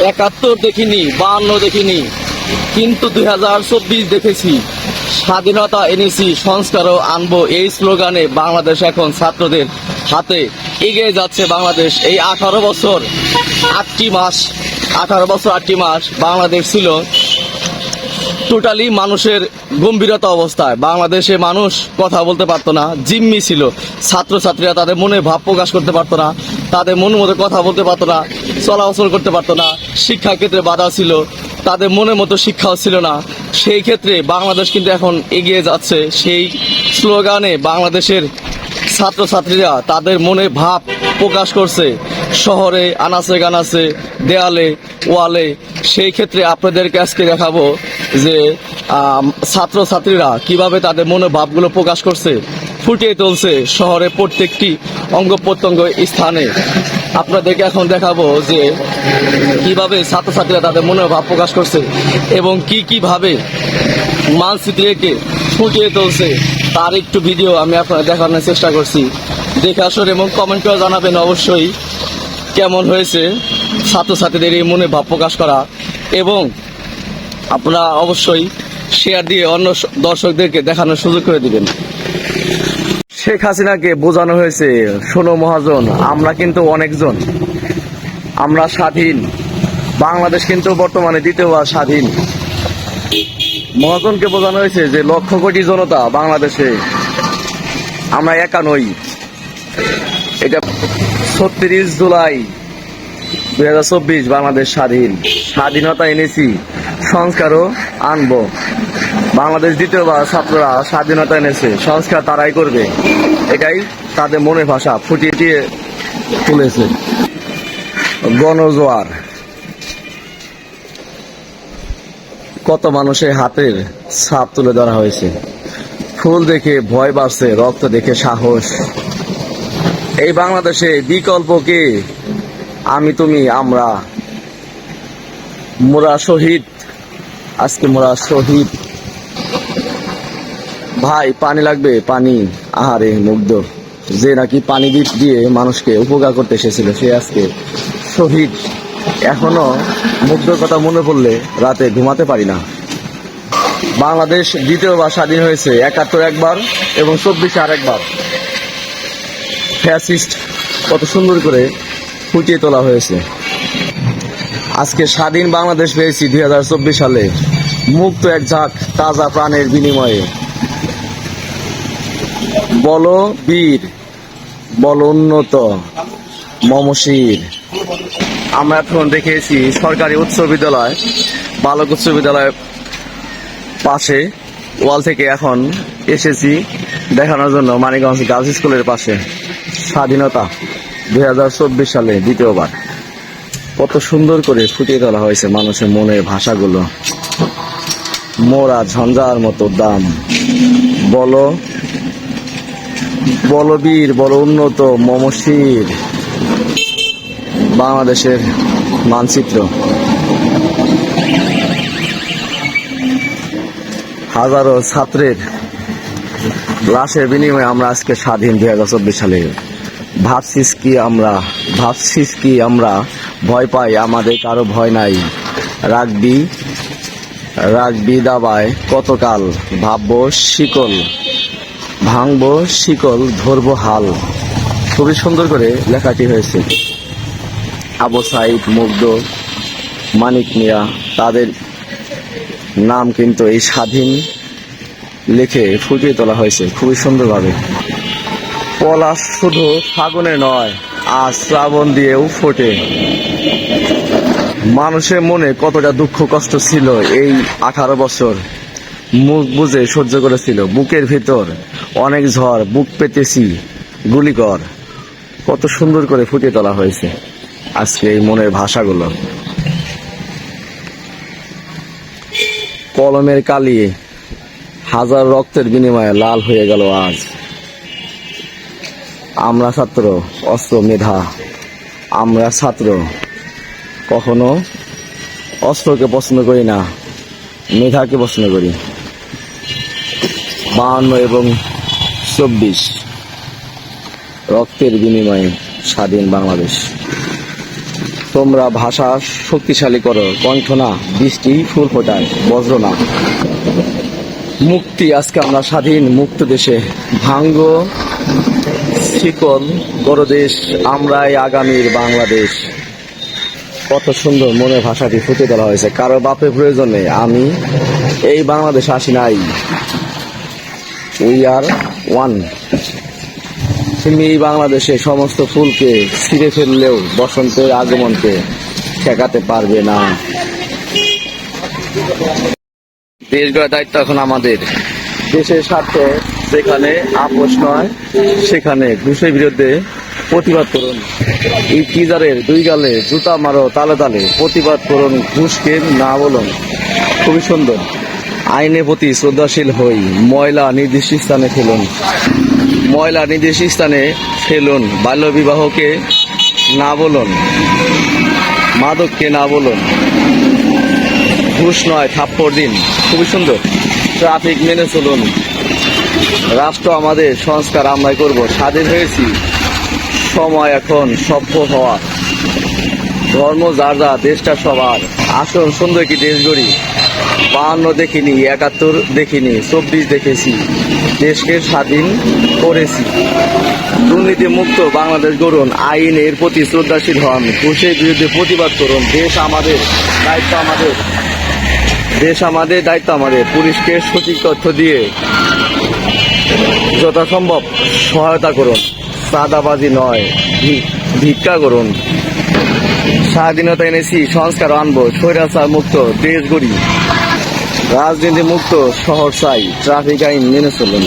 একাত্তর দেখিনি বাহান্ন দেখিনি, কিন্তু দুই হাজার চব্বিশ দেখেছি। স্বাধীনতা এনেছি, সংস্কারও আনব এই স্লোগানে বাংলাদেশ এখন ছাত্রদের হাতে এগিয়ে যাচ্ছে বাংলাদেশ। এই আঠারো বছর, আটটি মাস, আঠারো বছর, আটটি মাস বাংলাদেশ ছিল টোটালি মানুষের গম্ভীরতা অবস্থায়। বাংলাদেশে মানুষ কথা বলতে পারতো না, জিম্মি ছিল। ছাত্রছাত্রীরা তাদের মনে ভাব প্রকাশ করতে পারতো না। তাদের মনের মতো কথা বলতে পারতো না, চলাচল করতে পারতো না শিক্ষা ক্ষেত্রে বাধা ছিল, তাদের মনের মতো শিক্ষাও ছিল না। সেই ক্ষেত্রে বাংলাদেশ কিন্তু এখন এগিয়ে যাচ্ছে, সেই স্লোগানে বাংলাদেশের ছাত্রছাত্রীরা তাদের মনে ভাব প্রকাশ করছে। শহরে আনাচে গানাচে, দেয়ালে, ওয়ালে, সেই ক্ষেত্রে আপনাদেরকে আজকে দেখাবো যে ছাত্রছাত্রীরা কীভাবে তাদের মনে ভাবগুলো প্রকাশ করছে। ফুটিয়ে তুলছে শহরে প্রত্যেকটি অঙ্গ প্রত্যঙ্গ স্থানে। আপনাদেরকে এখন দেখাবো যে কীভাবে ছাত্রছাত্রীরা তাদের মনে ভাব প্রকাশ করছে এবং কি কীভাবে মানচিত্রকে ফুটিয়ে তুলছে। তার একটু ভিডিও আমি আপনাদের দেখানোর চেষ্টা করছি। দেখে আসুন এবং কমেন্ট করে জানাবেন অবশ্যই কেমন হয়েছে ছাত্রছাত্রীদের এই মনে ভাব প্রকাশ করা এবং আপনারা অবশ্যই শেয়ার দিয়ে অন্য দর্শকদেরকে দেখানোর সুযোগ করে দিবেন। শেখ হাসিনাকে বোঝানো হয়েছে, শোনো মহাজন, আমরা কিন্তু অনেকজন। আমরা স্বাধীন। বাংলাদেশ কিন্তু বর্তমানে দ্বিতীয়বার স্বাধীন। মহাজনকে বোঝানো হয়েছে যে, লক্ষ কোটি জনতা বাংলাদেশে আমরা একা নই। এটা ছত্রিশ জুলাই দুই হাজার চব্বিশ, বাংলাদেশ স্বাধীন। স্বাধীনতা এনেছি, সংস্কারও আনব। বাংলাদেশ দ্বিতীয়বার ছাত্ররা স্বাধীনতা এনেছে, সংস্কার তারাই করবে। এটাই তাদের মনের ভাষা, ফুটিয়ে তুলেছে। গণজোয়ার। কত মানুষের হাতের ছাপ তুলে ধরা হয়েছে। ফুল দেখে ভয় বাড়ছে, রক্ত দেখে সাহস। এই বাংলাদেশে বিকল্প কে? আমি, তুমি, আমরা। মোরা শহীদ। আজকে মোরা শহীদ। ভাই, পানি লাগবে, পানি। আহারে, মুগ্ধ। যে নাকি পানি দি- দিয়ে মানুষকে উপকার করতে এসেছিল, সে আজকে শহীদ। এখনও মুগ্ধর কথা মনে পড়লে রাতে ঘুমাতে পারি না। বাংলাদেশ দ্বিতীয়বার স্বাধীন হয়েছে, একাত্তর একবার এবং চব্বিশে আরেকবার ফ্যাসিস্ট কত সুন্দর করে ফুটিয়ে তোলা হয়েছে। আজকে স্বাধীন বাংলাদেশ পেয়েছি দুই হাজার চব্বিশ সালে। মুক্ত এক ঝাঁক, তাজা প্রাণের বিনিময়ে। বলো বীর, বলো উন্নত মমশির আমরা এখন দেখেছি সরকারি উচ্চ বিদ্যালয়, বালক উচ্চ বিদ্যালয়ের পাশে, ওয়াল থেকে এখন এসেছি দেখানোর জন্য মানিকগঞ্জ গার্লস স্কুলের পাশে। স্বাধীনতা দুই হাজার চব্বিশ সালে দ্বিতীয়বার। কত সুন্দর করে ফুটিয়ে তোলা হয়েছে মানুষের মনের ভাষাগুলো। মোরা ঝঞ্ঝার মতো দাম। বলো বলবীর, বড় উন্নত মমশির বাংলাদেশের মানচিত্র। হাজারো ছাত্রের লাশের বিনিময়ে আমরা আজকে স্বাধীন দুই হাজার চব্বিশ সালে। ভাবছিস কি আমরা? ভাবছিস কি আমরা? ভয় পাই, আমাদের কারও ভয় নাই। রাগবি রাগবি দাবায় কতকাল ভাববো শিকল। ভাঙবো, শিকল ধরব হাল। খুবই সুন্দর করে লেখাটি হয়েছে। আবু সাইদ, মুগ্ধ, মানিক মিয়া, তাদের নাম কিন্তু এই স্বাধীন লিখে ফুটিয়ে তোলা হয়েছে খুবই সুন্দরভাবে। পলাশ শুধু ফাগুনে নয়, আজ শ্রাবণ দিয়েও ফোটে। মানুষের মনে কতটা দুঃখ কষ্ট ছিল এই আঠারো বছর। মুখ বুঝে সহ্য করেছিল। বুকের ভিতর অনেক ঝড়, বুক পেতেছি, গুলিকর। কত সুন্দর করে ফুটিয়ে তোলা হয়েছে আজকে এই মনের ভাষাগুলো। কলমের কালি হাজার রক্তের বিনিময়ে লাল হয়ে গেল আজ। আমরা ছাত্র, অস্ত্র মেধা। আমরা ছাত্র, কখনো অস্ত্রকে পছন্দ করি না, মেধাকে পছন্দ করি। বাহান্ন এবং চব্বিশ। রক্তের বিনিময়ে স্বাধীন বাংলাদেশ। তোমরা ভাষা শক্তিশালী করো, কণ্ঠ না বৃষ্টি ফুল ফোটায় বজ্র না। মুক্তি, আজকে আমরা স্বাধীন, মুক্ত দেশে। ভাঙ্গ, শিকল, গরদেশ, আমরাই আগামীর বাংলাদেশ। কত সুন্দর মনে ভাষাটি ফুটে তোলা হয়েছে। কারও বাপের প্রয়োজনে আমি এই বাংলাদেশ আসি নাই। উই আর ওয়ান এই বাংলাদেশে সমস্ত ফুলকে ছিঁড়ে ফেললেও বসন্তের আগমনকে ঠেকাতে পারবে না। দেশ গড়ার দায়িত্ব এখন আমাদের। দেশের স্বার্থ যেখানে আপোষ নয়, সেখানে ঘুষের বিরুদ্ধে প্রতিবাদ করুন। এই কিজারের দুই গালে জুতা মারো, তালে তালে প্রতিবাদ করুন ঘুষকে না বলুন। খুবই সুন্দর। আইনের প্রতি শ্রদ্ধাশীল হই, ময়লা নির্দিষ্ট স্থানে ফেলুন। ময়লা নির্দিষ্ট স্থানে ফেলুন, বাল্যবিবাহকে না বলুন, মাদককে না বলুন। ঘুষ নয়, থাপ্পড় দিন। খুবই সুন্দর। ট্রাফিক মেনে চলুন। রাষ্ট্র আমাদের সংস্কার আমরাই করব। স্বাধীন হয়েছি। সময় এখন সভ্য হওয়ার ধর্ম যার যা দেশটা সবার। আসুন সুন্দর কি দেশ গড়ি। বাহান্ন দেখিনি, একাত্তর দেখিনি, চব্বিশ দেখেছি। দেশকে স্বাধীন করেছি। দুর্নীতি মুক্ত বাংলাদেশ গড়ুন, আইনের প্রতি শ্রদ্ধাশীল হন, ঘুষের বিরুদ্ধে প্রতিবাদ করুন। দেশ আমাদের, দায়িত্ব আমাদের। দেশ আমাদের, দায়িত্ব আমাদের। পুলিশকে সঠিক তথ্য দিয়ে যথাসম্ভব সহায়তা করুন। সাদাবাজি নয় ভিক্ষা করুন। স্বাধীনতা এনেছি, সংস্কার আনব, স্বৈরাচার মুক্ত, দেশ গড়ি। রাজনীতি মুক্ত শহর চাই ট্রাফিক আইন মেনে চলুন।